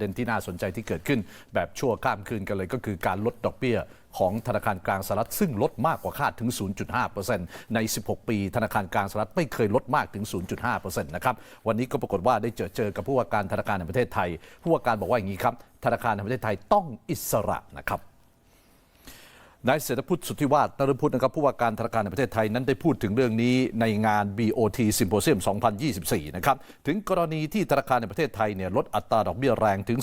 เด่นที่น่าสนใจที่เกิดขึ้นแบบชั่วข้ามคืนกันเลยก็คือการลดดอกเบี้ยของธนาคารกลางสหรัฐซึ่งลดมากกว่าคาดถึง 0.5%ใน 16 ปี ธนาคารกลางสหรัฐไม่เคยลดมากถึง 0.5%นะครับ วันนี้ก็ปรากฏว่าได้เจอเจอกับผู้ว่าการธนาคารแห่งประเทศไทย ผู้ว่าการบอกว่าอย่างนี้ครับ ธนาคารแห่งประเทศไทยต้องอิสระนะครับ นายเศรษฐพุทธสุทธิวาฒนรพุทธนะครับผู้ว่าการธนาคารแห่งประเทศไทยนั้นได้พูดถึงเรื่องนี้ในงาน BOT Symposium 2024 นะครับ ถึงกรณีที่ธนาคารในประเทศไทยเนี่ยลดอัตราดอกเบี้ยแรงถึง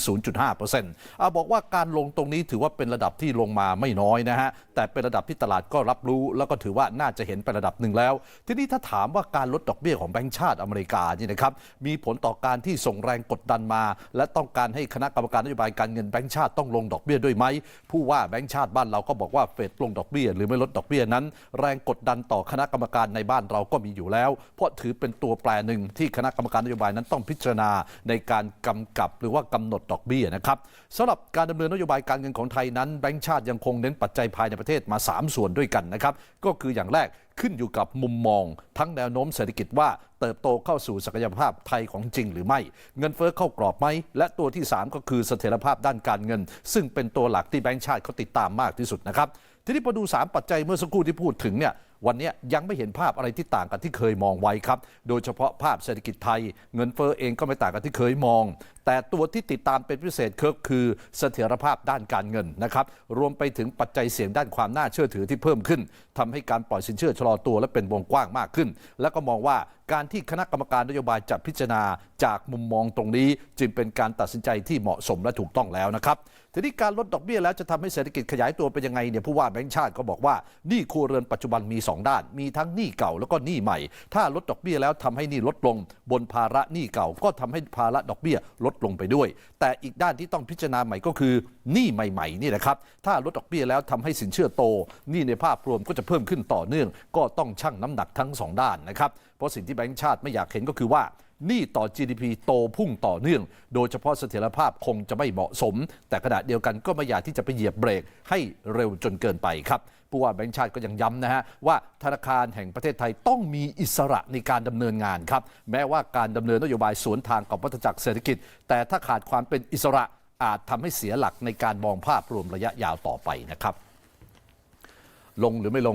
0.5%อาบอกว่าการลงตรงนี้ถือว่าเป็นระดับที่ลงมาไม่น้อยนะฮะ แต่เป็นระดับที่ตลาดก็รับรู้ แล้วก็ถือว่าน่าจะเห็นเป็นระดับหนึ่งแล้ว ทีนี้ถ้าถามว่าการลดดอกเบี้ยของแบงก์ชาติอเมริกานี่นะครับมีผลต่อการที่ส่งแรงกดดันมา และต้องการให้คณะกรรมการนโยบายการเงินแบงก์ชาติต้องลงดอกเบี้ยด้วยไหมผู้ว่าแบงก์ชาติบ้านเราก็บอกว่าเฟดลงดอกเบี้ย หรือไม่ลดดอกเบี้ยนั้น แรงกดดันต่อคณะกรรมการในบ้านเราก็มีอยู่แล้ว เพราะถือเป็นตัวแปรหนึ่งที่คณะกรรมการนโยบายนั้นต้องพิจารณาในการกำกับหรือว่ากำหนดดอกเบี้ยนะครับสำหรับการดำเนินนโยบายการเงินของไทยนั้นแบงก์ชาติยังคงเน้นปัจจัยภายในประเทศมา 3 ส่วนด้วยกันนะครับก็คืออย่างแรก ขึ้นอยู่กับมุมมอง ทั้งแนวโน้มเศรษฐกิจว่าเติบโตเข้าสู่ศักยภาพไทยของจริงหรือไม่ เงินเฟ้อเข้ากรอบไหม และตัวที่ 3 ก็คือเสถียรภาพด้านการเงิน ซึ่งเป็นตัวหลักที่แบงก์ชาติเขาติดตามมากที่สุดนะครับ ทีนี้พอดู 3 ปัจจัยเมื่อสักครู่ที่พูดถึงเนี่ยวันนี้ยังไม่เห็นภาพอะไรที่ต่างกันที่เคยมองไว้ครับ โดยเฉพาะภาพเศรษฐกิจไทย เงินเฟ้อเองก็ไม่ต่างกันที่เคยมอง แต่ตัวที่ติดตามเป็นพิเศษก็คือเสถียรภาพด้านการเงินนะครับ รวมไปถึงปัจจัยเสี่ยงด้านความน่าเชื่อถือที่เพิ่มขึ้นทำให้การปล่อยสินเชื่อชะลอตัวและเป็นวงกว้างมากขึ้น แล้วก็มองว่า การที่คณะกรรมการนโยบายจะพิจารณาจากมุมมองตรงนี้ จึงเป็นการตัดสินใจที่เหมาะสมและถูกต้องแล้วนะครับทีนี้การลดดอกเบี้ยแล้วจะทำให้เศรษฐกิจขยายตัวเป็นยังไงเนี่ยผู้ว่าแบงก์ชาติก็บอกว่าหนี้ครัวเรือนปัจจุบันมี 2 ด้าน มีทั้งหนี้เก่าแล้วก็หนี้ใหม่ ถ้าลดดอกเบี้ยแล้วทำให้หนี้ลดลง บนภาระหนี้เก่าก็ทำให้ภาระดอกเบี้ยลดลงไปด้วย แต่อีกด้านที่ต้องพิจารณาใหม่ก็คือหนี้ใหม่ๆนี่แหละครับถ้าลดดอกเบี้ยแล้วทำให้สินเชื่อโตหนี้ในภาพรวมก็จะเพิ่มขึ้นต่อเนื่อง ก็ต้องชั่งน้ำหนักทั้งสองด้านนะครับ เพราะสิ่งที่แบงก์ชาติไม่อยากเห็นก็คือว่าหนี้ต่อ GDP โตพุ่งต่อเนื่อง โดยเฉพาะเสถียรภาพคงจะไม่เหมาะสม แต่ขณะเดียวกันก็ไม่อยากที่จะไปเหยียบเบรกให้เร็วจนเกินไปครับผู้ว่าแบงก์ชาติก็ยังย้ำนะฮะว่าธนาคารแห่งประเทศไทยต้องมีอิสระในการดำเนินงานครับ แม้ว่าการดำเนินนโยบายสวนทางกับวัฏจักรเศรษฐกิจ แต่ถ้าขาดความเป็นอิสระอาจทำให้เสียหลักในการมองภาพรวมระยะยาวต่อไปนะครับ ลงหรือไม่ลง